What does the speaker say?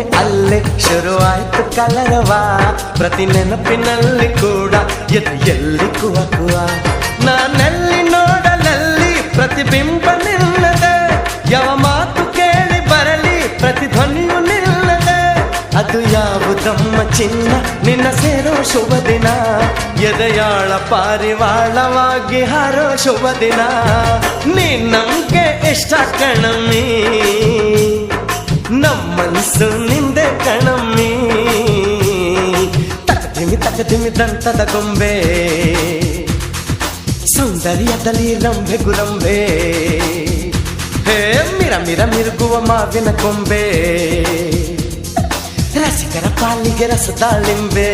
ಅಲ್ಲೇ ಶುರುವಾಯ್ತು ಕಲರವ. ಪ್ರತಿ ನೆನಪಿನಲ್ಲಿ ಕೂಡ ಎದು ಎಲ್ಲಿ ಕುವಕುವ. ನಾನಲ್ಲಿ ನೋಡಲಲ್ಲಿ ಪ್ರತಿಬಿಂಬ ನಿಲ್ಲದೆ. ಯಾವ ಮಾತು ಕೇಳಿ ಬರಲಿ ಪ್ರತಿಧ್ವನಿಯು ನಿಲ್ಲದೆ. ಅದು ಯಾವುದಮ್ಮ ಚಿನ್ನ, ನಿನ್ನ ಸೇರೋ ಶುಭ ದಿನ. ಎದೆಯಾಳ ಪಾರಿವಾಳವಾಗಿ ಹಾರೋ ಶುಭ ದಿನ. ನೀ ಇಷ್ಟ ಕಣಮ್ಮಿ. ನಮ್ಮನ್ಸು ನಿಂದೆ ಕಣಮ್ಮಿ ತಕದಿಮಿ ತಕದಿಮಿ ದಂತದ ಗೊಂಬೆ ಸೌಂದರ್ಯದಲ್ಲಿ ರಂಬೆ ಗುರಂಬೆ ಹೇ ಮಿರ ಮಿರ ಮಿರುಗುವ ಮಾವಿನ ಕೊಂಬೆ ರಸಿಕರ ಪಾಲಿಗೆ ರಸದಾಳಿಂಬೆ